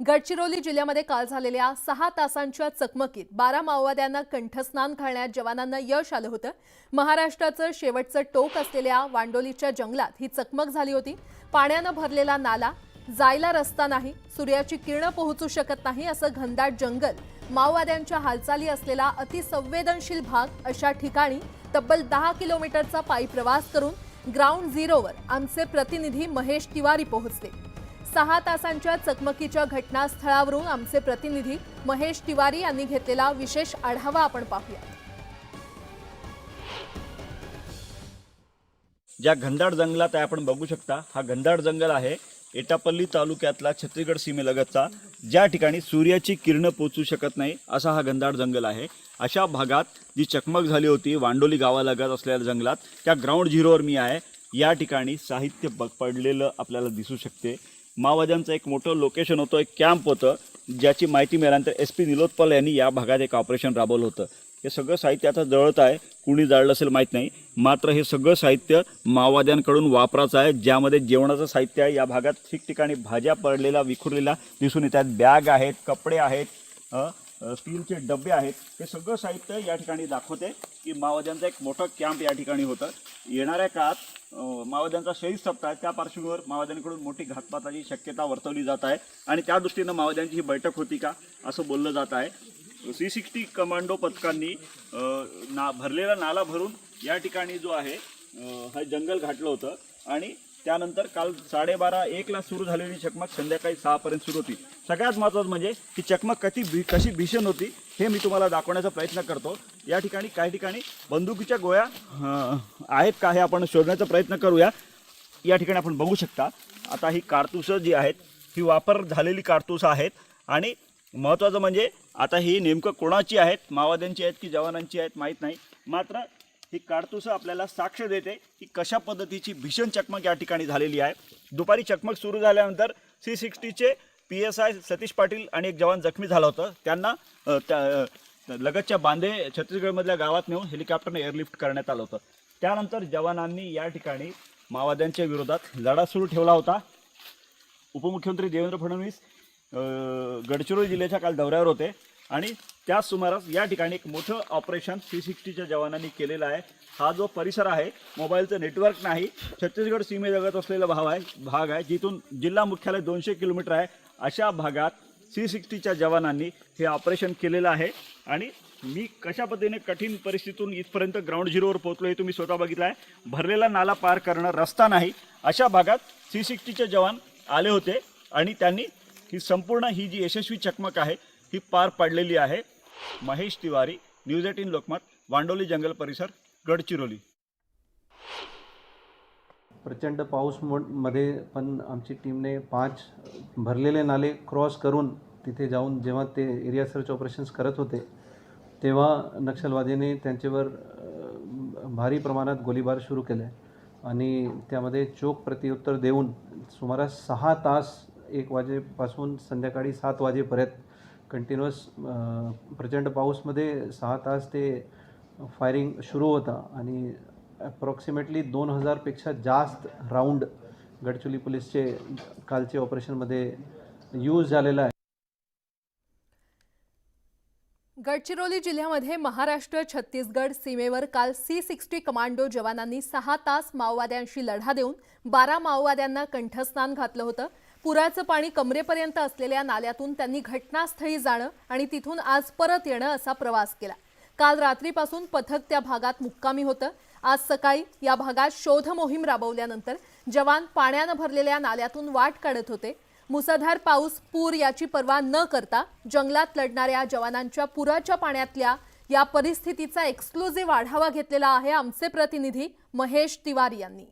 गडचिरोली जिल्ह्यामध्ये काल झालेल्या सहा तासांच्या चकमकीत बारा माओवाद्यांना कंठस्नान घालण्यात जवानांना यश आलं होतं. महाराष्ट्राचं शेवटचं टोक असलेल्या वांडोलीच्या जंगलात ही चकमक झाली होती. पाण्यानं भरलेला नाला जायला रस्ता नाही सूर्याची किरणं पोहोचू शकत नाही असं घनदाट जंगल माओवाद्यांच्या हालचाली असलेला अतिसंवेदनशील भाग अशा ठिकाणी तब्बल दहा किलोमीटरचा पायी प्रवास करून ग्राउंड झिरोवर आमचे प्रतिनिधी महेश तिवारी पोहोचले. सहा तासांच्या चकमकीच्या घटनास्थळावरून आमचे प्रतिनिधी महेश तिवारी यांनी घेतलेला विशेष आढावा आपण पाहूया ज्या घनदाट जंगलात आहे आपण बघू शकता हा घनदाट जंगल आहे एटापल्ली तालुक्यातला छत्तीसगड सीमेलगतचा. ज्या ठिकाणी सूर्याची किरणं पोचू शकत नाही असा हा घनदाट जंगल आहे. अशा भागात जी चकमक झाली होती वांडोली गावालगत असलेल्या जंगलात त्या ग्राउंड झिरोवर मी आहे. या ठिकाणी साहित्य पडलेलं आपल्याला दिसू शकते. माओवाद्यांचं एक मोठं लोकेशन होतं एक कॅम्प होतं ज्याची माहिती मिळाल्यानंतर एस पी निलोत्पल यांनी या भागात एक ऑपरेशन राबवलं होतं. हे सगळं साहित्य आता जळत आहे कुणी जाळलं असेल माहीत नाही. मात्र हे सगळं साहित्य माओवाद्यांकडून वापराचं आहे ज्यामध्ये जेवणाचं साहित्य आहे. या भागात ठिकठिकाणी भाज्या पडलेल्या विखुरलेल्या दिसून येतात. बॅग आहेत कपडे आहेत स्टीलचे डबे आहेत. हे सगळं साहित्य या ठिकाणी दाखवते की माओवाद्यांचा एक मोठं कॅम्प या ठिकाणी होतं. येणाऱ्या काळात माओवाद्यांचा शहीद सप्ताह आहे. त्या पार्श्वभूमीवर माओवाद्यांकडून मोठी घातपाताची शक्यता वर्तवली जात आहे. आणि त्या दृष्टीनं माओवाद्यांची ही बैठक होती का असं बोललं जात आहे. सी सिक्स्टी कमांडो पथकांनी ना भरलेला नाला भरून या ठिकाणी जो आहे हा जंगल घातलं होतं. आणि त्यानंतर काल साडेबारा एकला सुरू झालेली चकमक संध्याकाळी सहापर्यंत सुरू होती. सगळ्यात महत्त्वाचं म्हणजे ही चकमक कशी भी कशी भीषण होती हे मी तुम्हाला दाखवण्याचा प्रयत्न करतो. या ठिकाणी काही ठिकाणी बंदुकीच्या गोळ्या आहेत का हे आपण शोधण्याचा प्रयत्न करूया. या ठिकाणी आपण बघू शकता. आता ही कारतुसं जी आहेत ही वापर झालेली कारतुसं आहेत. आणि महत्त्वाचं म्हणजे आता ही नेमकं कोणाची आहेत माओवाद्यांची आहेत की जवानांची आहेत माहीत नाही. मात्र ही कारतुसं आपल्याला साक्ष देते की कशा पद्धतीची भीषण चकमक या ठिकाणी झालेली आहे. दुपारी चकमक सुरू झाल्यानंतर C सिक्स्टीचे P S I Satish Patil आणि एक जवान जखमी झाला होता. त्यांना त्या लगतच्या बांधे छत्तीसगडमधल्या गावात नेऊन हेलिकॉप्टरने एअरलिफ्ट करण्यात आलं होतं. त्यानंतर जवानांनी या ठिकाणी माओवाद्यांच्या विरोधात लढा सुरू ठेवला होता. उपमुख्यमंत्री देवेंद्र फडणवीस गडचिरोली जिल्ह्याच्या काल दौऱ्यावर होते आणि त्याच सुमारास या ठिकाणी एक मोठं ऑपरेशन सी सिक्स्टीच्या जवानांनी केलेलं आहे. हा जो परिसर आहे मोबाईलचं नेटवर्क नाही छत्तीसगड सीमेजगत असलेला भाव आहे भाग आहे जिथून जिल्हा मुख्यालय दोनशे किलोमीटर आहे. अशा भागात सी सिक्स्टीच्या जवानांनी हे ऑपरेशन केलेलं आहे. आणि मी कशा पद्धतीने कठीण परिस्थितीतून इथपर्यंत ग्राउंड झिरोवर पोहोचलो हे तुम्ही स्वतः बघितलं आहे भरलेला नाला पार करणं रस्ता नाही. अशा भागात सी सिक्स्टीचे जवान आले होते आणि त्यांनी ही संपूर्ण ही जी यशस्वी चकमक आहे ही पार पाडलेली आहे. महेश तिवारी न्यूज एटीन लोकमत वांडोली जंगल परिसर गडचिरोली. प्रचंड पाऊसमध्ये पण आमची टीमने पाच भरलेले नाले क्रॉस करून तिथे जाऊन जेव्हा ते एरिया सर्च ऑपरेशन्स करत होते तेव्हा नक्षलवादीने त्यांच्यावर भारी प्रमाणात गोळीबार सुरू केला आहे आणि त्यामध्ये चोख प्रत्युत्तर देऊन सुमारास सहा तास एक वाजेपासून संध्याकाळी सात वाजेपर्यंत कंटिन्युअस प्रचंड पाऊसमध्ये सहा तास ते फायरिंग सुरू होता आणि अप्रॉक्सिमेटली दोन हजारपेक्षा जास्त राऊंड गडचिरोली पोलीसचे कालचे ऑपरेशनमध्ये यूज झालेला आहे. गडचिरोली जिल्ह्यामध्ये महाराष्ट्र छत्तीसगड सीमेवर काल सी सिक्स्टी कमांडो जवानांनी सहा तास माओवाद्यांशी लढा देऊन बारा माओवाद्यांना कंठस्नान घातलं होतं. पुराचं पाणी कमरेपर्यंत असलेल्या नाल्यातून त्यांनी घटनास्थळी जाणं आणि तिथून आज परत येणं असा प्रवास केला. काल रात्रीपासून पथक त्या भागात मुक्कामी होतं. आज सकाळी या भागात शोध मोहीम राबवल्यानंतर जवान पाण्यानं भरलेल्या नाल्यातून वाट काढत होते. मुसळधार पाऊस पूर याची पर्वा न करता जंगलात लढणाऱ्या जवानांच्या पुराच्या पाण्यातल्या या परिस्थितीचा एक्सक्लुझिव्ह आढावा घेतलेला आहे आमचे प्रतिनिधी महेश तिवारी यांनी.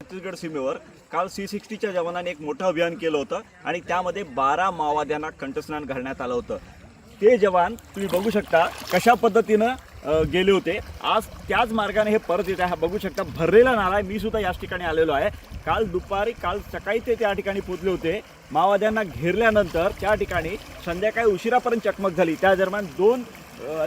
छत्तीसगड सीमेवर काल सी सिक्स्टीच्या जवानांनी एक मोठं अभियान केलं होतं आणि त्यामध्ये बारा माओवाद्यांना कंठस्नान घालण्यात आलं होतं. ते जवान तुम्ही बघू शकता कशा पद्धतीनं गेले होते. आज त्याच मार्गाने हे परत येत आहे. हा बघू शकता भरलेला नाला आहे. मी सुद्धा याच ठिकाणी आलेलो आहे. काल दुपारी काल सकाळी ते त्या ठिकाणी पोचले होते. माओवाद्यांना घेरल्यानंतर त्या ठिकाणी संध्याकाळी उशिरापर्यंत चकमक झाली. त्या दरम्यान दोन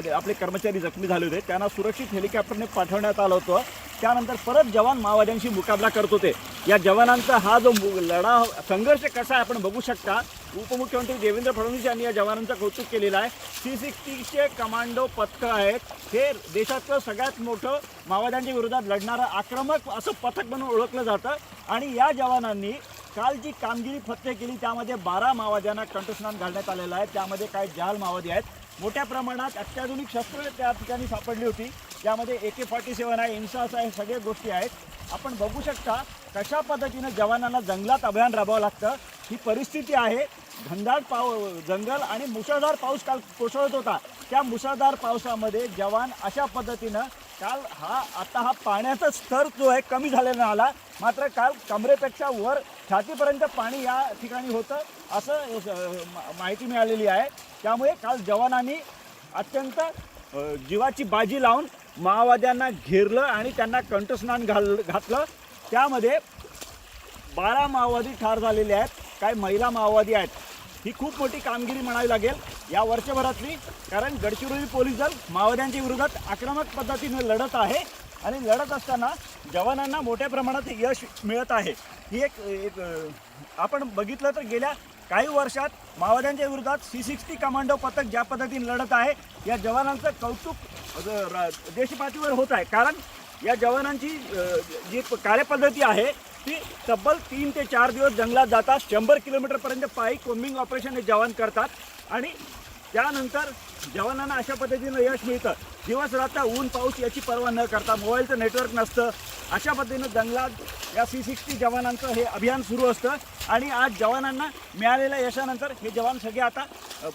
आपले कर्मचारी जखमी झाले होते. त्यांना सुरक्षित हेलिकॉप्टरने पाठवण्यात आलं होतं. त्यानंतर परत जवान माओवाद्यांशी मुकाबला करत होते. या जवानांचा हा जो मु- लढा संघर्ष कसा आहे आपण बघू शकता. उपमुख्यमंत्री देवेंद्र फडणवीस यांनी या जवानांचं कौतुक केलेलं आहे. सी सिक्स्टीचे कमांडो पथकं आहेत. हे देशातलं सगळ्यात मोठं माओवाद्यांच्या विरोधात लढणारं आक्रमक असं पथक म्हणून ओळखलं जातं. आणि या जवानांनी काल जी कामगिरी फत्ते केली त्यामध्ये बारा माओवाद्यांना कंठस्नान घालण्यात आलेलं आहे. त्यामध्ये काही जाल माओवादी आहेत. मोठ्या प्रमाणात अत्याधुनिक शस्त्र त्या ठिकाणी सापडली होती. त्यामध्ये ए के फॉर्टी सेवन आहे इन्सास आहे सगळ्या गोष्टी आहेत. आपण बघू शकता कशा पद्धतीनं जवानांना जंगलात अभियान राबवावं लागतं ही परिस्थिती आहे. घनदाट पाव जंगल आणि मुसळधार पाऊस काल कोसळत होता. त्या मुसळधार पावसामध्ये जवान अशा पद्धतीनं काल हा आता हा पाण्याचा स्तर जो आहे कमी झालेला आला. मात्र काल कमरेपेक्षा वर छातीपर्यंत पाणी या ठिकाणी होतं असं माहिती मिळालेली आहे. त्यामुळे काल जवानांनी अत्यंत जीवाची बाजी लावून माओवाद्यांना घेरलं आणि त्यांना कंठस्नान घाल घातलं. त्यामध्ये बारा माओवादी ठार झालेले आहेत काही महिला माओवादी आहेत. ही खूप मोठी कामगिरी म्हणावी लागेल. या वर्षभरातली कारण गडचिरोली पोलीस दल माओवाद्यांच्या विरोधात आक्रमक पद्धतीने लढत आहे आणि लढत असताना जवानांना मोठ्या प्रमाणात यश मिळत आहे. ही एक एक आपण बघितलं तर गेल्या काही वर्षात माओवाद्यांच्या विरोधात सी सिक्स्टी कमांडो पथक ज्या पद्धतीने लढत आहे या जवानांचं कौतुक देशपातळीवर होत आहे. कारण या जवानांची जी कार्यपद्धती आहे ती तब्बल तीन ते चार दिवस जंगलात जातात. शंभर किलोमीटरपर्यंत पायी कोम्बिंग ऑपरेशन हे जवान करतात. आणि त्यानंतर जवानांना अशा पद्धतीनं यश मिळतं. दिवस रात्र ऊन पाऊस याची पर्वा न करता मोबाईलचं नेटवर्क नसतं. अशा पद्धतीनं जंगलात या सी सिक्स्टी जवानांचं हे अभियान सुरू असतं. आणि आज जवानांना मिळालेल्या यशानंतर हे जवान सगळे आता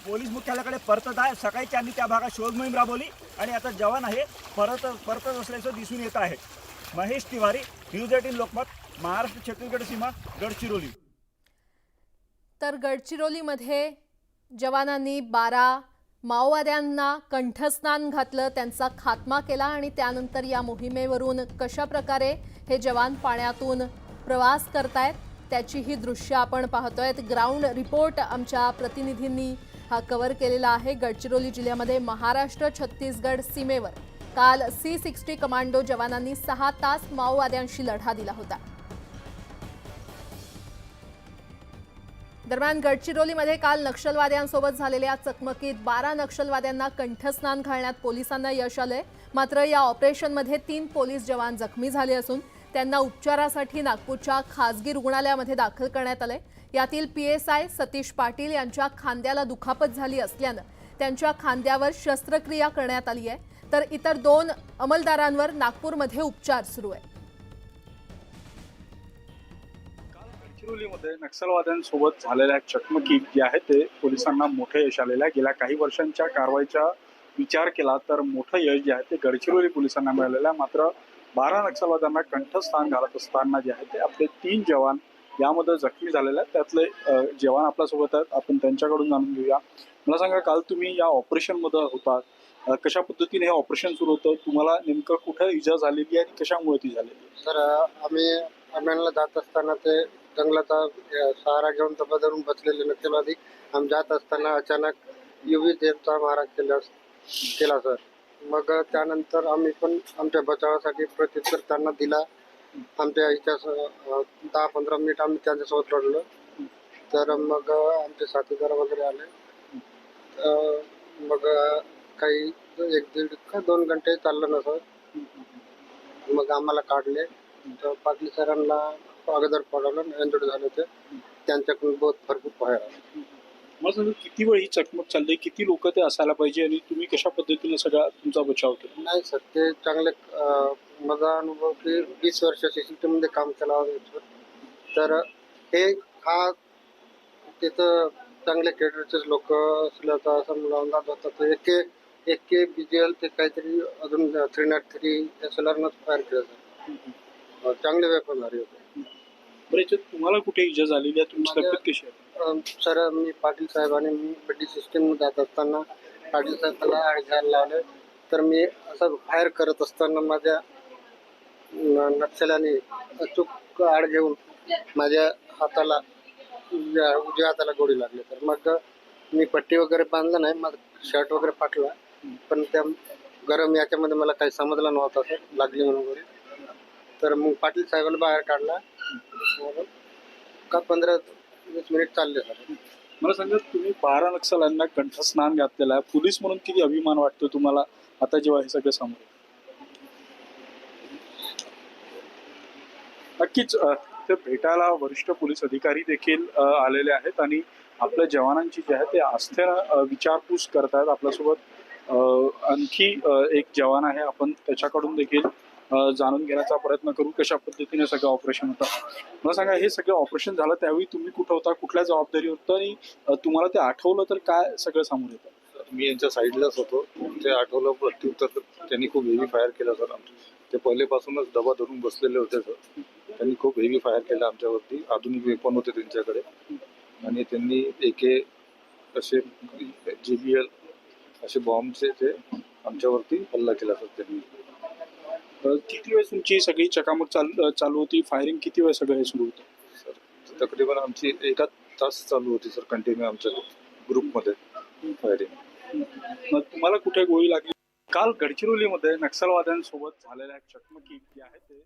पोलीस मुख्यालयाकडे परतत आहे. सकाळी त्यांनी त्या भागात शोध मोहीम राबवली आणि आता जवान आहे परत परतत असल्याचं दिसून येत आहे. महेश तिवारी न्यूज एटीन लोकमत महाराष्ट्र छत्तीसगड सीमा गडचिरोली. तर गडचिरोलीमध्ये जवानांनी बारा माओवाद्यांना कंठस्नान घातलं त्यांचा खात्मा केला आणि त्यानंतर या मोहिमेवरून कशा प्रकारे हे जवान पाण्यातून प्रवास करतायत त्याची ही दृश्य आपण पाहतोय ग्राउंड रिपोर्ट आमच्या प्रतिनिधींनी हा कव्हर केलेला आहे. गडचिरोली जिल्ह्यामध्ये महाराष्ट्र छत्तीसगड सीमेवर. काल सी सिक्स्टी कमांडो जवानांनी सहा तास माओवाद्यांशी लढा दिला होता. दरम्यान गडचिरोलीमध्ये काल नक्षलवाद्यांसोबत झालेल्या चकमकीत बारा नक्षलवाद्यांना कंठस्नान घालण्यात पोलिसांना यश आलंय. मात्र या ऑपरेशनमध्ये तीन पोलीस जवान जखमी झाले असून त्यांना उपचारासाठी नागपूरच्या खासगी रुग्णालयामध्ये दाखल करण्यात आलंय. यातील P S I Satish Patil यांच्या खांद्याला दुखापत झाली असल्यानं त्यांच्या खांद्यावर शस्त्रक्रिया करण्यात आली आहे. तर इतर दोन अंमलदारांवर नागपूरमध्ये उपचार सुरू आहे. गडचिरोलीमध्ये नक्षलवाद्यांसोबत झालेल्या चकमकीत जे आहे ते पोलिसांना मोठं यश आलेलं आहे. गेल्या काही वर्षांच्या कारवाईचा विचार केला तर मोठं यश जे आहे ते गडचिरोली पोलिसांना मिळालेलं आहे. मात्र बारा नक्षलवाद्यांना कंठस्थान घालत असताना जे आहे ते आपले तीन जवान यामध्ये जखमी झालेले आहेत. त्यातले जवान आपल्यासोबत आहेत. आपण त्यांच्याकडून जाणून घेऊया. मला सांगा काल तुम्ही या ऑपरेशनमध्ये होतात. कशा पद्धतीने हे ऑपरेशन सुरू होतं? तुम्हाला नेमकं कुठे इजा झालेली आहे आणि कशामुळे ती झालेली तर आम्ही अमेनला जात असताना ते जंगलाचा सहारा घेऊन तबा धरून बसलेले नक्षलवादी. आम्ही जात असताना अचानक युवी देवचा मारा केला केला सर. मग त्यानंतर आम्ही पण आमच्या बचावासाठी प्रत्युत्तर त्यांना दिला. आमच्या इच्या दहा पंधरा मिनिट आम्ही त्यांच्यासोबत लढलो तर मग आमचे साथीदार वगैरे आले. मग काही एक दीड का दोन घंटे चाललं ना सर. मग आम्हाला काढले. तर पाटील सरांना अगोदर पडवलं एंजुर्ड झाले होते. त्यांच्याकडून बहुत भरपूर आले. मला सांगा किती वेळ ही चकमक चालली? किती लोक ते असायला पाहिजे आणि तुम्ही कशा पद्धतीने सगळा तुमचा बचाव केला? नाही सर ते चांगले माझा अनुभव की वीस वर्ष CCTV मध्ये काम केला होता तर हे हा तिथं चांगले केडरचेच लोक असल्याचा असं मला अंदाज होता. तर एक एक के बी जी एल ते काहीतरी अजून three not three S L आरनंच fire केलं चांगले वेपन झाले होते. बरं याच्यात तुम्हाला कुठे इजा झालेली आहे? तुमची माझ्या- तब्येत कशी आहे? अं, सर मी पाटील साहेब आणि मी बड्डी सिस्टीम जात असताना पाटील साहेबांना आड घ्यायला लावले. तर मी असं बाहेर करत असताना माझ्या न- नक्षल्याने अचूक आड घेऊन माझ्या हाताला उजव्या उजव्या हाताला गोळी लागली. तर मग मी पट्टी वगैरे बांधलं नाही माझं शर्ट वगैरे फाटला. पण त्या गरम याच्यामध्ये मला काही समजलं नव्हतं सर लागली म्हणून गोळी. तर मग पाटील साहेबांना बाहेर काढला. मग का पंधरा वीस मिनिट चालले सर? मला सांगा तुम्ही बारा नक्षल्यांना कंठस्नान घातलेलं आहे. पोलीस म्हणून किती अभिमान वाटतो तुम्हाला आता जेव्हा हे सगळं समोर येतं? नक्कीच अ, ते भेटायला वरिष्ठ पोलीस अधिकारी देखील अ, आलेले आहेत आणि आपल्या जवानांची जी आहे ते आस्थेनं अ, विचारपूस करतायत आपल्यासोबत. अ, आणखी अ, एक जवान आहे आपण त्याच्याकडून देखील जाणून घेण्याचा प्रयत्न करू कशा पद्धतीने सगळं ऑपरेशन होतं. मला सांगा हे सगळं ऑपरेशन झालं त्यावेळी तुम्ही कुठं होता? कुठल्या जबाबदारी होतं? आणि तुम्हाला ते आठवलं तर काय सगळं समोर येतं? मी यांच्या साईडलाच होतो. ते आठवलं प्रत्युत्तर त्यांनी खूप हेवी फायर केला सर ते पहिलेपासूनच डबा धरून बसलेले होते सर त्यांनी खूप हेवी फायर केला आमच्यावरती. आधुनिक वेपन होते त्यांच्याकडे. आणि त्यांनी एके असे जे बी एल असे बॉम्बचे ते आमच्यावरती हल्ला केला सर त्यांनी. किती वेळ तुमची सगळी चकामक चालू चालू होती? फायरिंग किती वेळ सगळं हे सुरू होतं? सर तकरीबन आमची एका तास चालू होती सर कंटिन्यू आमच्या ग्रुपमध्ये फायरिंग मग तुम्हाला कुठे गोळी लागली? काल गडचिरोलीमध्ये नक्षलवाद्यांसोबत झालेल्या चकमकीत जे आहे ते